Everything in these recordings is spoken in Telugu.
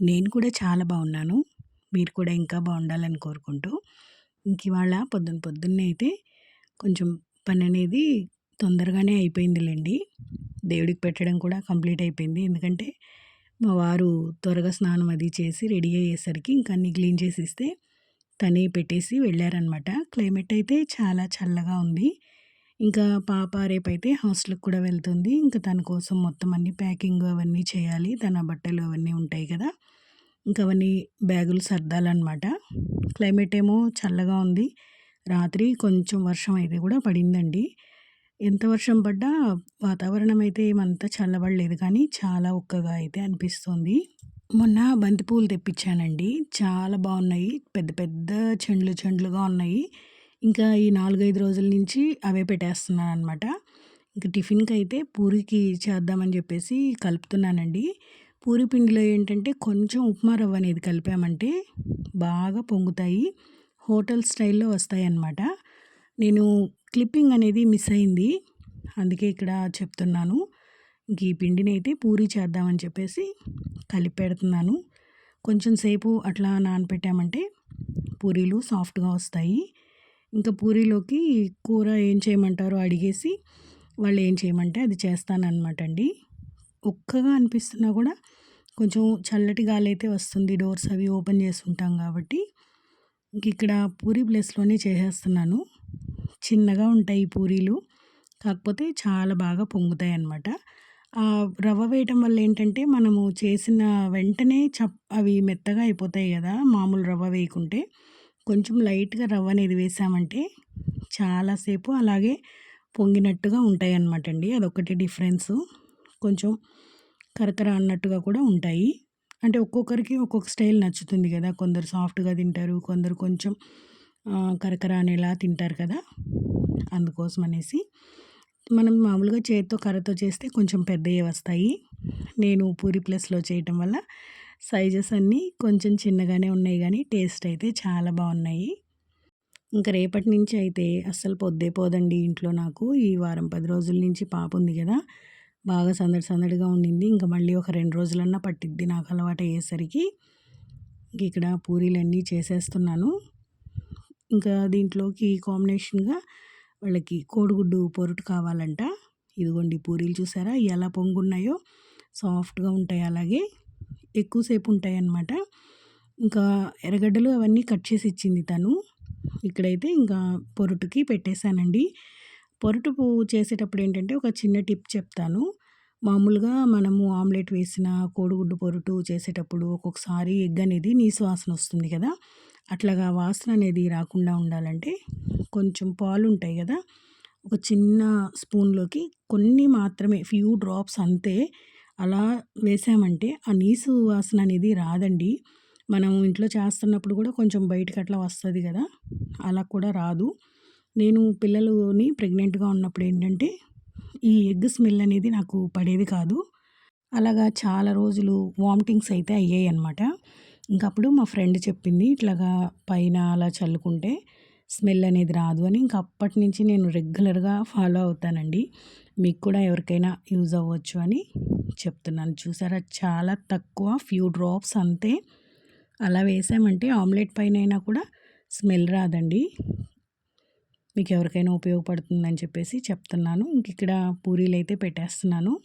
నేను కూడా చాలా బాగున్నాను. మీరు కూడా ఇంకా బాగుండాలని కోరుకుంటూ ఇంక ఇవాళ పొద్దున్న పొద్దున్నే అయితే కొంచెం పని అనేది తొందరగానే అయిపోయిందిలేండి. దేవుడికి పెట్టడం కూడా కంప్లీట్ అయిపోయింది. ఎందుకంటే మా వారు త్వరగా స్నానం అది చేసి రెడీ అయ్యేసరికి ఇంకా అన్ని క్లీన్ చేసి ఇస్తే తనే పెట్టేసి వెళ్ళారనమాట క్లైమేట్ అయితే చాలా చల్లగా ఉంది. ఇంకా పాప రేపైతే హాస్టల్కి కూడా వెళ్తుంది. ఇంకా తన కోసం మొత్తం అన్ని ప్యాకింగ్ అవన్నీ చేయాలి. తన బట్టలు అవన్నీ ఉంటాయి కదా. ఇంకా అవన్నీ బ్యాగులు సర్దాలన్నమాట. క్లైమేట్ ఏమో చల్లగా ఉంది. రాత్రి కొంచెం వర్షం అయితే కూడా పడిందండి. ఎంత వర్షం పడ్డా వాతావరణం అయితే ఏమంతా చల్లబడలేదు కానీ చాలా ఉక్కగా అయితే అనిపిస్తుంది. మొన్న బంతిపూలు తెప్పించానండి. చాలా బాగున్నాయి. పెద్ద పెద్ద చెండ్లు చెండ్లుగా ఉన్నాయి. ఇంకా ఈ నాలుగైదు రోజుల నుంచి అవే పెట్టేస్తున్నాను అనమాట ఇంకా టిఫిన్కి అయితే పూరికి చేద్దామని చెప్పేసి కలుపుతున్నానండి. పూరి పిండిలో ఏంటంటే కొంచెం ఉప్మా రవ్వ అనేది కలిపామంటే బాగా పొంగుతాయి. హోటల్ స్టైల్లో వస్తాయి అన్నమాట నేను క్లిప్పింగ్ అనేది మిస్ అయింది. అందుకే ఇక్కడ చెప్తున్నాను. ఈ పిండిని అయితే పూరి చేద్దామని చెప్పేసి కలిపి పెడుతున్నాను. కొంచెం సేపు అట్లా నానపెట్టామంటే పూరీలు సాఫ్ట్గా వస్తాయి. ఇంకా పూరీలోకి కూర ఏం చేయమంటారో అడిగేసి వాళ్ళు ఏం చేయమంటే అది చేస్తానన్నమాట అండి ఒక్కగా అనిపిస్తున్నా కూడా కొంచెం చల్లటి గాలి అయితే వస్తుంది. డోర్స్ అవి ఓపెన్ చేసి ఉంటాం కాబట్టి ఇంక ఇక్కడ పూరి ప్లేస్లోనే చేసేస్తున్నాను. చిన్నగా ఉంటాయి ఈ పూరీలు. కాకపోతే చాలా బాగా పొంగుతాయి అన్నమాట రవ్వ వేయటం వల్ల ఏంటంటే మనము చేసిన వెంటనే చప్ అవి మెత్తగా అయిపోతాయి కదా మామూలు రవ్వ వేయకుంటే. కొంచెం లైట్గా రవ్వ అనేది వేసామంటే చాలాసేపు అలాగే పొంగినట్టుగా ఉంటాయి అన్నమాట అండి. అదొకటి డిఫరెన్స్. కొంచెం కరకర అన్నట్టుగా కూడా ఉంటాయి. అంటే ఒక్కొక్కరికి ఒక్కొక్క స్టైల్ నచ్చుతుంది కదా. కొందరు సాఫ్ట్గా తింటారు కొందరు కొంచెం కరకర అనేలా తింటారు కదా. అందుకోసం అనేసి మనం మామూలుగా చేతితో కర్రతో చేస్తే కొంచెం పెద్దవి వస్తాయి. నేను పూరి ప్లస్లో చేయటం వల్ల సైజెస్ అన్నీ కొంచెం చిన్నగానే ఉన్నాయి కానీ టేస్ట్ అయితే చాలా బాగున్నాయి. ఇంకా రేపటి నుంచి అయితే అస్సలు పొద్దే పోదండి ఇంట్లో నాకు. ఈ వారం పది రోజుల నుంచి పాప ఉంది కదా బాగా సందడి సందడిగా ఉండింది. ఇంకా మళ్ళీ ఒక రెండు రోజులన్నా పట్టిద్ది నాకు అలవాటు అయ్యేసరికి. ఇక్కడ పూరీలన్నీ చేసేస్తున్నాను. ఇంకా దీంట్లోకి కాంబినేషన్గా వాళ్ళకి కోడిగుడ్డు పొరుటు కావాలంట. ఇదిగోండి పూరీలు చూసారా? ఎలా పొంగున్నాయో సాఫ్ట్గా ఉంటాయి అలాగే. ఎక్కువసేపు ఉంటాయి అన్నమాట ఇంకా ఎర్రగడ్డలు అవన్నీ కట్ చేసి ఇచ్చింది తను. ఇక్కడైతే ఇంకా పొరుటుకి పెట్టేశానండి. పొరుటు చేసేటప్పుడు ఏంటంటే ఒక చిన్న టిప్ చెప్తాను. మామూలుగా మనము ఆమ్లెట్ వేసిన కోడిగుడ్డు పొరుటు చేసేటప్పుడు ఒక్కొక్కసారి ఎగ్ అనేది నీసు వాసన వస్తుంది కదా. అట్లాగా వాసన అనేది రాకుండా ఉండాలంటే కొంచెం పాలు ఉంటాయి కదా. ఒక చిన్న స్పూన్లోకి కొన్ని మాత్రమే ఫ్యూ డ్రాప్స్ అంతే అలా వేసామంటే ఆ నీసు వాసన అనేది రాదండి. మనం ఇంట్లో చేస్తున్నప్పుడు కూడా కొంచెం బయటకు అట్లా వస్తుంది కదా అలా కూడా రాదు. నేను పిల్లలని ప్రెగ్నెంట్గా ఉన్నప్పుడు ఏంటంటే ఈ ఎగ్ స్మెల్ అనేది నాకు పడేది కాదు. అలాగా చాలా రోజులు వామిటింగ్స్ అయితే అయ్యాయి అనమాట ఇంకప్పుడు మా ఫ్రెండ్ చెప్పింది ఇట్లాగా పైన అలా చల్లుకుంటే స్మెల్ అనేది రాదు అని. ఇంకా అప్పటి నుంచి నేను రెగ్యులర్గా ఫాలో అవుతానండి. మీకు కూడా ఎవరికైనా యూజ్ అవ్వచ్చు అని చెప్తున్నాను. చూసారా? చాలా తక్కువ ఫ్యూ డ్రాప్స్ అంతే. అలా వేసామంటే ఆమ్లెట్ పైన అయినా కూడా స్మెల్ రాదండి. మీకు ఎవరికైనా ఉపయోగపడుతుందని చెప్పేసి చెప్తున్నాను. ఇంక ఇక్కడ పూరీలు అయితే పెట్టేస్తున్నాను.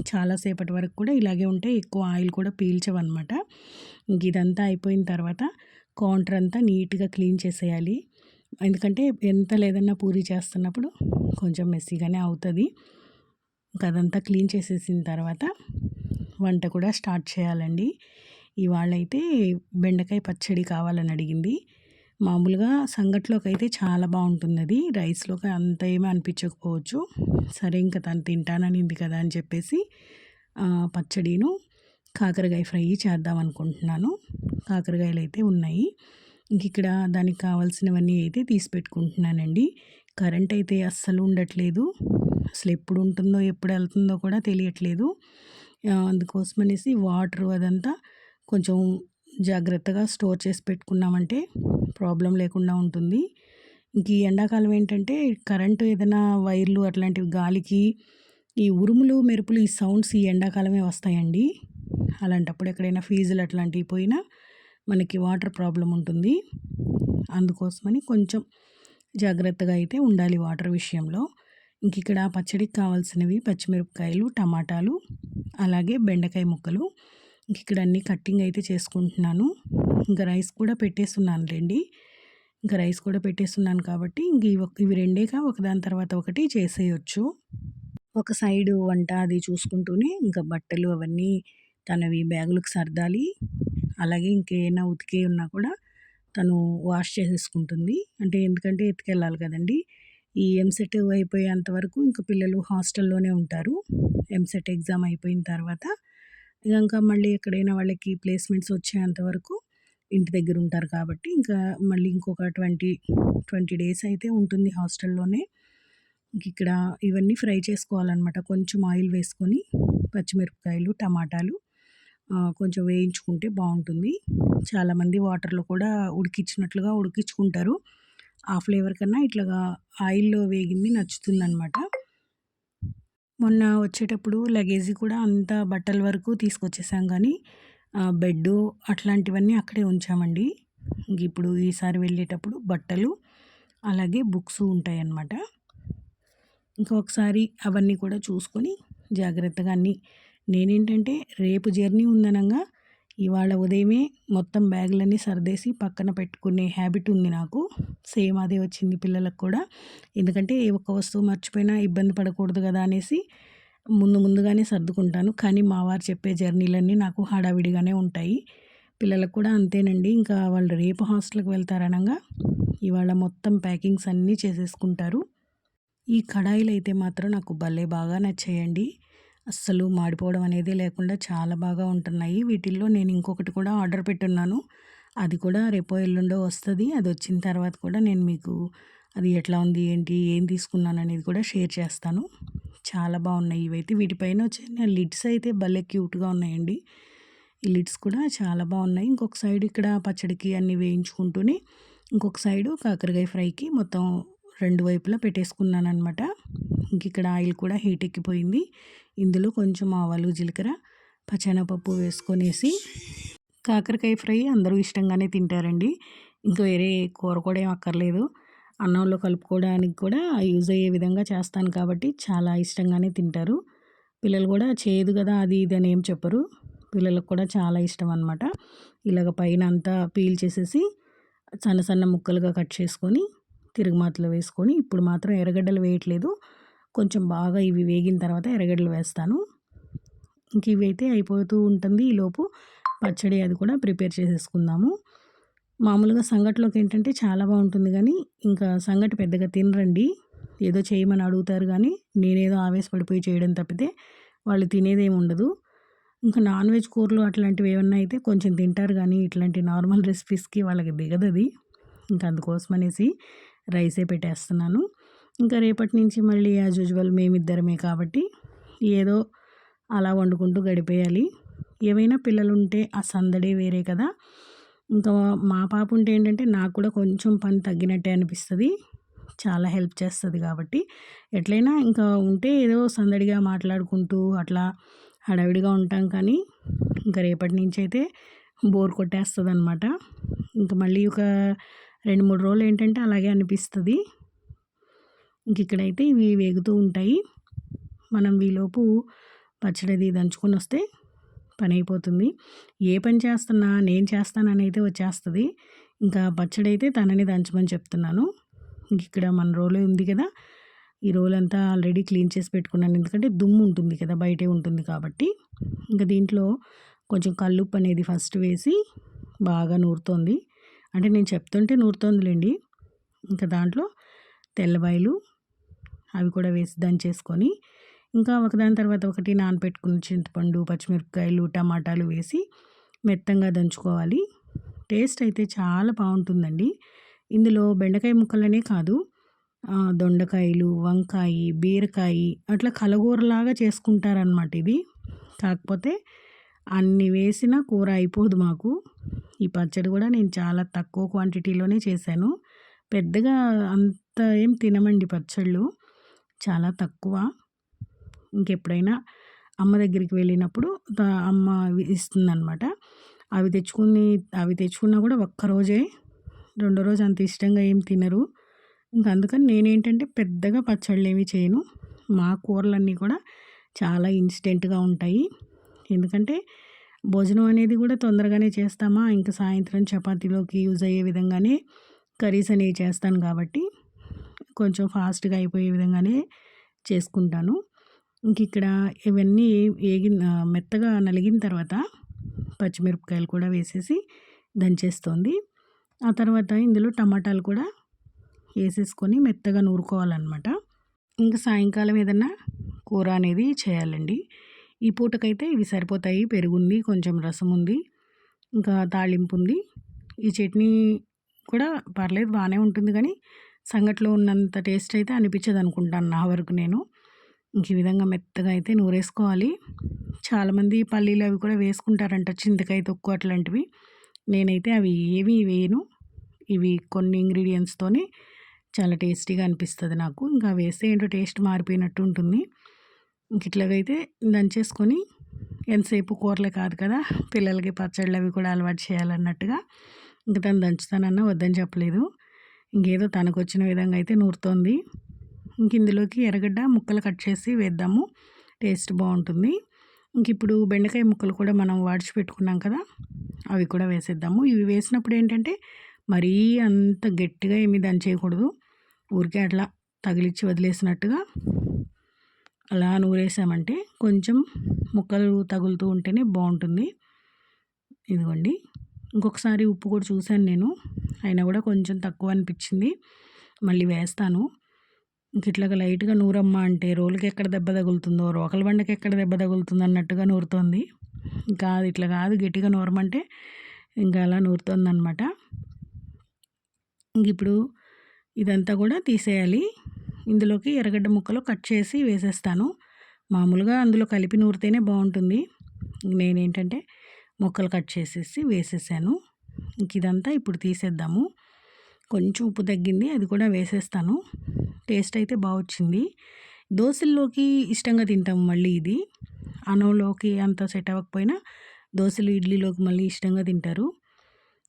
చాలాసేపటి వరకు కూడా ఇలాగే ఉంటే ఎక్కువ ఆయిల్ కూడా పీల్చవన్నమాట. ఇంక ఇదంతా అయిపోయిన తర్వాత కౌంటర్ అంతా నీట్గా క్లీన్ చేసేయాలి. ఎందుకంటే ఎంత లేదన్నా పూరి చేస్తున్నప్పుడు కొంచెం మెస్సీగానే అవుతుంది. ఇంకా అదంతా క్లీన్ చేసేసిన తర్వాత వంట కూడా స్టార్ట్ చేయాలండి. ఇవాళ అయితే బెండకాయ పచ్చడి కావాలని అడిగింది. మామూలుగా సంగట్లోకి అయితే చాలా బాగుంటుంది అది రైస్లోకి అంత ఏమీ అనిపించకపోవచ్చు. సరే ఇంకా తను తింటాననింది కదా అని చెప్పేసి పచ్చడిను కాకరకాయ ఫ్రై చేద్దాం అనుకుంటున్నాను కాకరకాయలు అయితే ఉన్నాయి. ఇంక ఇక్కడ దానికి కావాల్సినవన్నీ అయితే తీసి పెట్టుకుంటున్నానండి. కరెంట్ అయితే అస్సలు ఉండట్లేదు. అసలు ఎప్పుడు ఉంటుందో ఎప్పుడు వెళ్తుందో కూడా తెలియట్లేదు. అందుకోసం అనేసి వాటర్ అదంతా కొంచెం జాగ్రత్తగా స్టోర్ చేసి పెట్టుకున్నామంటే ప్రాబ్లం లేకుండా ఉంటుంది. ఇంక ఈ ఎండాకాలం ఏంటంటే కరెంటు ఏదైనా వైర్లు అట్లాంటివి గాలికి ఈ ఉరుములు మెరుపులు ఈ సౌండ్స్ ఈ ఎండాకాలమే వస్తాయండి. అలాంటప్పుడు ఎక్కడైనా ఫీజులు అట్లాంటివి పోయినా మనకి వాటర్ ప్రాబ్లం ఉంటుంది. అందుకోసమని కొంచెం జాగ్రత్తగా అయితే ఉండాలి వాటర్ విషయంలో. ఇంక ఇక్కడ పచ్చడికి కావాల్సినవి పచ్చిమిరపకాయలు టమాటాలు అలాగే బెండకాయ ముక్కలు. ఇంక ఇక్కడ అన్ని కట్టింగ్ అయితే చేసుకుంటున్నాను. ఇంకా రైస్ కూడా పెట్టేస్తున్నాను రండి. ఇంకా రైస్ కూడా పెట్టేస్తున్నాను కాబట్టి ఇంక ఇవి ఇవి రెండేగా ఒకదాని తర్వాత ఒకటి చేసేయచ్చు. ఒక సైడు వంట అది చూసుకుంటూనే ఇంకా బట్టలు అవన్నీ తనవి బ్యాగులకు సర్దాలి. అలాగే ఇంకేమైనా ఉతికే ఉన్నా కూడా తను వాష్ చేసేసుకుంటుంది. అంటే ఎందుకంటే ఎత్తుకెళ్ళాలి కదండి. ఈ ఎంసెట్ అయిపోయేంత వరకు ఇంకా పిల్లలు హాస్టల్లోనే ఉంటారు. ఎంసెట్ ఎగ్జామ్ అయిపోయిన తర్వాత ఇంకా మళ్ళీ ఎక్కడైనా వాళ్ళకి ప్లేస్మెంట్స్ వచ్చేంత వరకు ఇంటి దగ్గర ఉంటారు కాబట్టి ఇంకా మళ్ళీ ఇంకొక ట్వంటీ ట్వంటీ డేస్ అయితే ఉంటుంది హాస్టల్లోనే. ఇక్కడ ఇవన్నీ ఫ్రై చేసుకోవాలన్నమాట. కొంచెం ఆయిల్ వేసుకొని పచ్చిమిరపకాయలు టమాటాలు కొంచెం వేయించుకుంటే బాగుంటుంది. చాలామంది వాటర్లో కూడా ఉడికించినట్లుగా ఉడికించుకుంటారు. ఆ ఫ్లేవర్ కన్నా ఇట్లాగా ఆయిల్లో వేగింది నచ్చుతుందనమాట మొన్న వచ్చేటప్పుడు లగేజీ కూడా అంత బట్టల వరకు తీసుకొచ్చేసాం కానీ బెడ్ అట్లాంటివన్నీ అక్కడే ఉంచామండి. ఇప్పుడు ఈసారి వెళ్ళేటప్పుడు బట్టలు అలాగే బుక్స్ ఉంటాయన్నమాట. ఇంకొకసారి అవన్నీ కూడా చూసుకొని జాగ్రత్తగా అన్నీ నేనేంటంటే రేపు జర్నీ ఉందనగా ఇవాళ ఉదయమే మొత్తం బ్యాగులన్నీ సర్దేసి పక్కన పెట్టుకునే హ్యాబిట్ ఉంది నాకు. సేమ్ అదే వచ్చింది పిల్లలకు కూడా. ఎందుకంటే ఏ ఒక్క వస్తువు మర్చిపోయినా ఇబ్బంది పడకూడదు కదా అనేసి ముందు ముందుగానే సర్దుకుంటాను. కానీ మా వారు చెప్పే జర్నీలన్నీ నాకు హడావిడిగానే ఉంటాయి. పిల్లలకు కూడా అంతేనండి. ఇంకా వాళ్ళు రేపు హాస్టల్కి వెళ్తారనగా ఇవాళ మొత్తం ప్యాకింగ్స్ అన్నీ చేసేసుకుంటారు. ఈ కడాయిలు అయితే మాత్రం నాకు భలే బాగా నచ్చాయండి. అస్సలు మాడిపోవడం అనేది లేకుండా చాలా బాగా ఉంటున్నాయి. వీటిల్లో నేను ఇంకొకటి కూడా ఆర్డర్ పెట్టున్నాను. అది కూడా రేపో ఎల్లుండో వస్తుంది. అది వచ్చిన తర్వాత కూడా నేను మీకు అది ఎట్లా ఉంది ఏంటి ఏం తీసుకున్నాను అనేది కూడా షేర్ చేస్తాను. చాలా బాగున్నాయి ఇవైతే. వీటిపైన వచ్చిన లిడ్స్ అయితే భలే క్యూట్గా ఉన్నాయండి. ఈ లిడ్స్ కూడా చాలా బాగున్నాయి. ఇంకొక సైడ్ ఇక్కడ పచ్చడికి అన్నీ వేయించుకుంటూనే ఇంకొక సైడు కాకరకాయ ఫ్రైకి మొత్తం రెండు వైపులా పెట్టేసుకున్నాను అనమాట ఇంక ఇక్కడ ఆయిల్ కూడా హీట్ ఎక్కిపోయింది. ఇందులో కొంచెం ఆవాలు జీలకర్ర పచ్చెనపప్పు వేసుకొనేసి కాకరకాయ ఫ్రై అందరూ ఇష్టంగానే తింటారండి. ఇంకా వేరే కూర కూడా ఏం అక్కర్లేదు. అన్నంలో కలుపుకోవడానికి కూడా యూజ్ అయ్యే విధంగా చేస్తాను కాబట్టి చాలా ఇష్టంగానే తింటారు. పిల్లలు కూడా చేయదు కదా అది ఇది అని ఏం చెప్పరు. పిల్లలకు కూడా చాలా ఇష్టం అనమాట ఇలాగ పైన అంతా పీల్ చేసేసి సన్న సన్న ముక్కలుగా కట్ చేసుకొని తిరుగుమాతలు వేసుకొని ఇప్పుడు మాత్రం ఎర్రగడ్డలు వేయట్లేదు. కొంచెం బాగా ఇవి వేగిన తర్వాత ఎర్రగడ్డలు వేస్తాను. ఇంక ఇవి అయితే అయిపోతూ ఉంటుంది ఈలోపు పచ్చడి అది కూడా ప్రిపేర్ చేసేసుకుందాము. మామూలుగా సంగటిలోకి ఏంటంటే చాలా బాగుంటుంది కానీ ఇంకా సంగటి పెద్దగా తినరండి. ఏదో చేయమని అడుగుతారు కానీ నేనేదో ఆవేశపడిపోయి చేయడం తప్పితే వాళ్ళు తినేదేమి ఉండదు. ఇంకా నాన్ వెజ్ కూరలు అట్లాంటివి ఏమన్నా అయితే కొంచెం తింటారు కానీ ఇట్లాంటి నార్మల్ రెసిపీస్కి వాళ్ళకి దిగదది. ఇంకా అందుకోసం అనేసి రైసే పెట్టేస్తున్నాను. ఇంకా రేపటి నుంచి మళ్ళీ యాజ్ యూజువల్ మేమిద్దరమే కాబట్టి ఏదో అలా వండుకుంటూ గడిపేయాలి. ఏవైనా పిల్లలు ఉంటే ఆ సందడే వేరే కదా. ఇంకా మా పాప ఉంటే ఏంటంటే నాకు కూడా కొంచెం పని తగ్గినట్టే అనిపిస్తుంది. చాలా హెల్ప్ చేస్తుంది కాబట్టి. ఎట్లయినా ఇంకా ఉంటే ఏదో సందడిగా మాట్లాడుకుంటూ అట్లా హడావిడిగా ఉంటాం కానీ ఇంకా రేపటి నుంచి అయితే బోర్ కొట్టేస్తుంది అనమాట ఇంకా మళ్ళీ ఒక రెండు మూడు రోజులు ఏంటంటే అలాగే అనిపిస్తుంది. ఇంక ఇక్కడైతే ఇవి వేగుతూ ఉంటాయి. మనం వీలోపు పచ్చడిది దంచుకొని వస్తే పని అయిపోతుంది. ఏ పని చేస్తున్నా నేను చేస్తానని అయితే వచ్చేస్తుంది. ఇంకా పచ్చడి అయితే తనని దంచమని చెప్తున్నాను. ఇంక ఇక్కడ మన రోలే ఉంది కదా. ఈ రోల్ అంతా ఆల్రెడీ క్లీన్ చేసి పెట్టుకున్నాను. ఎందుకంటే దుమ్ము ఉంటుంది కదా బయటే ఉంటుంది కాబట్టి. ఇంకా దీంట్లో కొంచెం కల్లుప్పు అనేది ఫస్ట్ వేసి బాగా నూరుతోంది. అంటే నేను చెప్తుంటే నూరుతోందిలేండి. ఇంకా దాంట్లో తెల్లబాయలు అవి కూడా వేసి దంచేసుకొని ఇంకా ఒకదాని తర్వాత ఒకటి నానపెట్టుకున్న చింతపండు పచ్చిమిరపకాయలు టమాటాలు వేసి మెత్తంగా దంచుకోవాలి. టేస్ట్ అయితే చాలా బాగుంటుందండి. ఇందులో బెండకాయ ముక్కలనే కాదు దొండకాయలు వంకాయ బీరకాయ అట్లా కలగూరలాగా చేసుకుంటారనమాట ఇది. కాకపోతే అన్ని వేసిన కూర అయిపోదు మాకు. ఈ పచ్చడి కూడా నేను చాలా తక్కువ క్వాంటిటీలోనే చేశాను. పెద్దగా అంత ఏం తినమండి పచ్చళ్ళు. చాలా తక్కువ. ఇంకెప్పుడైనా అమ్మ దగ్గరికి వెళ్ళినప్పుడు అమ్మ ఇస్తుందనమాట అవి తెచ్చుకుని అవి తెచ్చుకున్నా కూడా ఒక్కరోజే రెండో రోజు అంత ఇష్టంగా ఏం తినరు. ఇంకా అందుకని నేనేంటంటే పెద్దగా పచ్చళ్ళు ఏమి చేయను. మా కూరలన్నీ కూడా చాలా ఇన్స్టెంట్గా ఉంటాయి. ఎందుకంటే భోజనం అనేది కూడా తొందరగానే చేస్తామా? ఇంకా సాయంత్రం చపాతీలోకి యూజ్ అయ్యే విధంగానే కర్రీస్ అనేవి చేస్తాను కాబట్టి కొంచెం ఫాస్ట్గా అయిపోయే విధంగానే చేసుకుంటాను. ఇంక ఇక్కడ ఇవన్నీ ఏగిన మెత్తగా నలిగిన తర్వాత పచ్చిమిరపకాయలు కూడా వేసేసి దంచేస్తుంది. ఆ తర్వాత ఇందులో టమాటాలు కూడా వేసేసుకొని మెత్తగా నూరుకోవాలన్నమాట. ఇంకా సాయంకాలం ఏదన్నా కూర అనేది చేయాలండి. ఈ పూటకైతే ఇవి సరిపోతాయి. పెరుగుంది కొంచెం రసం ఉంది ఇంకా తాళింపు ఉంది ఈ చట్నీ కూడా పర్లేదు బాగానే ఉంటుంది కానీ సంగట్లో ఉన్నంత టేస్ట్ అయితే అనిపించదు అనుకుంటాను నా వరకు నేను. ఇంక ఈ విధంగా మెత్తగా అయితే నూరేసుకోవాలి. చాలామంది పల్లీలు అవి కూడా వేసుకుంటారంట చింతకాయ తొక్కు అట్లాంటివి. నేనైతే అవి ఏవి వేయను. ఇవి కొన్ని ఇంగ్రీడియంట్స్తోనే చాలా టేస్టీగా అనిపిస్తుంది నాకు. ఇంకా వేస్తే ఏంటో టేస్ట్ మారిపోయినట్టు ఉంటుంది ఇట్లాగైతే దంచేసుకొని ఎంతసేపు కూరలే కాదు కదా పిల్లలకి పచ్చళ్ళు అవి కూడా అలవాటు చేయాలన్నట్టుగా ఇంక తను దంచుతానన్నా వద్దని చెప్పలేదు. ఇంకేదో తనకు వచ్చిన విధంగా అయితే నూరుతోంది. ఇంక ఇందులోకి ఎర్రగడ్డ ముక్కలు కట్ చేసి వేద్దాము. టేస్ట్ బాగుంటుంది. ఇంక ఇప్పుడు బెండకాయ ముక్కలు కూడా మనం వాడిచి పెట్టుకున్నాం కదా అవి కూడా వేసేద్దాము. ఇవి వేసినప్పుడు ఏంటంటే మరీ అంత గట్టిగా ఏమి దంచేయకూడదు. ఊరికే అట్లా తగిలిచ్చి వదిలేసినట్టుగా అలా నూరేసామంటే కొంచెం ముక్కలు తగులుతూ ఉంటేనే బాగుంటుంది. ఇదిగోండి. ఇంకొకసారి ఉప్పు కూడా చూశాను నేను. అయినా కూడా కొంచెం తక్కువ అనిపించింది. మళ్ళీ వేస్తాను. ఇంక ఇట్లాగా లైట్గా నూరమ్మ అంటే రోలుకి ఎక్కడ దెబ్బ తగులుతుందో రోకల బండకి ఎక్కడ దెబ్బ తగులుతుందో అన్నట్టుగా నూరుతోంది. ఇంకా అది ఇట్లా కాదు గట్టిగా నూరమంటే ఇంకా అలా నూరుతుంది అనమాట ఇంక ఇప్పుడు ఇదంతా కూడా తీసేయాలి. ఇందులోకి ఎర్రగడ్డ ముక్కలు కట్ చేసి వేసేస్తాను. మామూలుగా అందులో కలిపి నూరితేనే బాగుంటుంది. నేనేంటంటే ముక్కలు కట్ చేసేసి వేసేసాను. ఇంక ఇదంతా ఇప్పుడు తీసేద్దాము. కొంచెం ఉప్పు తగ్గింది అది కూడా వేసేస్తాను. టేస్ట్ అయితే బాగా వచ్చింది. దోశల్లోకి ఇష్టంగా తింటాము మళ్ళీ ఇది. అన్నంలోకి అంత సెట్ అవ్వకపోయినా దోశలు ఇడ్లీలోకి మళ్ళీ ఇష్టంగా తింటారు.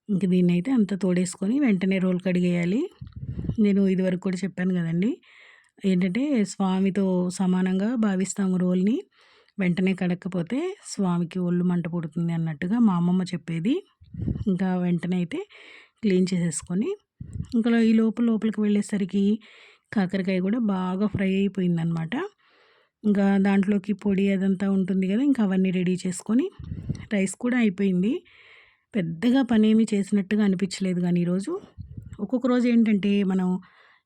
ఇంక దీన్ని అయితే అంత తోడేసుకొని వెంటనే రోల్ కడిగేయాలి. నేను ఇదివరకు కూడా చెప్పాను కదండి ఏంటంటే స్వామితో సమానంగా భావిస్తాము రోల్ని వెంటనే కడక్కపోతే స్వామికి ఒళ్ళు మంట పుడుతుంది అన్నట్టుగా మా అమ్మమ్మ చెప్పేది. ఇంకా వెంటనే అయితే క్లీన్ చేసేసుకొని ఇంకా ఈ లోపల లోపలికి వెళ్ళేసరికి కాకరకాయ కూడా బాగా ఫ్రై అయిపోయిందనమాట ఇంకా దాంట్లోకి పొడి అదంతా ఉంటుంది కదా ఇంకా అవన్నీ రెడీ చేసుకొని రైస్ కూడా అయిపోయింది. పెద్దగా పని ఏమీ చేసినట్టుగా అనిపించలేదు కానీ ఈరోజు ఒక్కొక్క రోజు ఏంటంటే మనం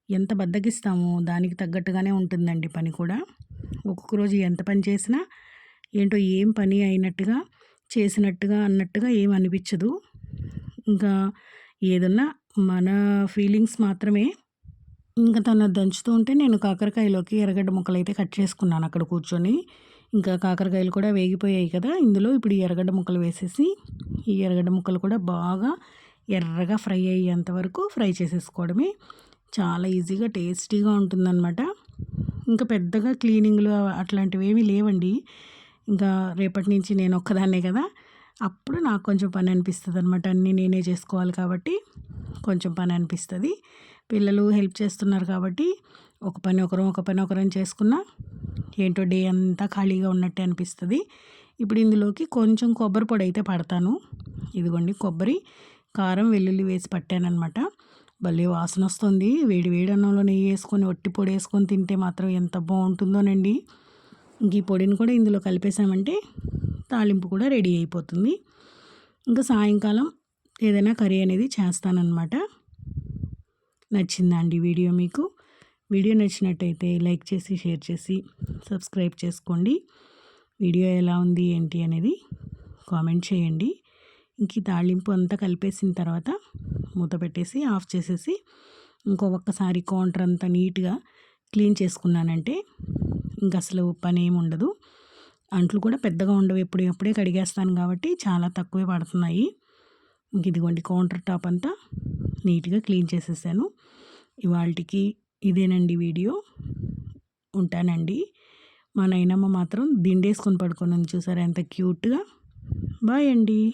ఎంత బద్దకిస్తామో దానికి తగ్గట్టుగానే ఉంటుందండి పని కూడా. ఒక్కొక్క రోజు ఎంత పని చేసినా ఏంటో ఏం పని అయినట్టుగా చేసినట్టుగా అన్నట్టుగా ఏం అనిపించదు. ఇంకా ఏదన్నా మన ఫీలింగ్స్ మాత్రమే ఇంకా తను దంచుతూ ఉంటే నేను కాకరకాయలోకి ఎర్రగడ్డ ముక్కలు అయితే కట్ చేసుకున్నాను అక్కడ కూర్చొని. ఇంకా కాకరకాయలు కూడా వేగిపోయాయి కదా ఇందులో ఇప్పుడు ఈ ఎర్రగడ్డ ముక్కలు వేసేసి ఈ ఎర్రగడ్డ ముక్కలు కూడా బాగా ఎర్రగా ఫ్రై అయ్యేంత వరకు ఫ్రై చేసేసుకోవడమే. చాలా ఈజీగా టేస్టీగా ఉంటుందన్నమాట. ఇంకా పెద్దగా క్లీనింగ్లు అట్లాంటివి ఏమీ లేవండి. ఇంకా రేపటి నుంచి నేను ఒక్కదాన్నే కదా అప్పుడు నాకు కొంచెం పని అనిపిస్తుంది అనమాట అన్నీ నేనే చేసుకోవాలి కాబట్టి కొంచెం పని అనిపిస్తుంది. పిల్లలు హెల్ప్ చేస్తున్నారు కాబట్టి ఒక పని ఒకరం ఒక పని ఒకరం చేసుకున్నా ఏంటో డే అంతా ఖాళీగా ఉన్నట్టే అనిపిస్తుంది. ఇప్పుడు ఇందులోకి కొంచెం కొబ్బరి పొడి అయితే పడతాను. ఇదిగోండి కొబ్బరి కారం వెల్లుల్లి వేసి పట్టానమాట భలే వాసన వస్తుంది. వేడి వేడి అన్నంలో నెయ్యి వేసుకొని ఒట్టి పొడి వేసుకొని తింటే మాత్రం ఎంత బాగుంటుందోనండి. ఇంక ఈ పొడిని కూడా ఇందులో కలిపేసామంటే తాలింపు కూడా రెడీ అయిపోతుంది. ఇంకా సాయంకాలం ఏదైనా కర్రీ అనేది చేస్తానన్నమాట. నచ్చిందా అండి వీడియో మీకు? వీడియో నచ్చినట్టయితే లైక్ చేసి షేర్ చేసి సబ్స్క్రైబ్ చేసుకోండి. వీడియో ఎలా ఉంది ఏంటి అనేది కామెంట్ చేయండి. ఇంక తాళింపు అంతా కలిపేసిన తర్వాత మూత పెట్టేసి ఆఫ్ చేసేసి ఇంకో ఒక్కసారి కౌంటర్ అంతా నీట్గా క్లీన్ చేసుకున్నానంటే ఇంక అసలు పని ఏమి ఉండదు. అంట్లు కూడా పెద్దగా ఉండవు ఎప్పుడు ఎప్పుడే కడిగేస్తాను కాబట్టి చాలా తక్కువే పడుతున్నాయి. ఇంక ఇదిగోండి కౌంటర్ టాప్ అంతా నీట్గా క్లీన్ చేసేసాను. ఇవాళకి ఇదేనండి వీడియో. ఉంటానండి. మా నైనమ్మ మాత్రం దిండేసుకొని పడుకొని ఉంది చూసారా? ఎంత క్యూట్గా. బాయ్ అండి.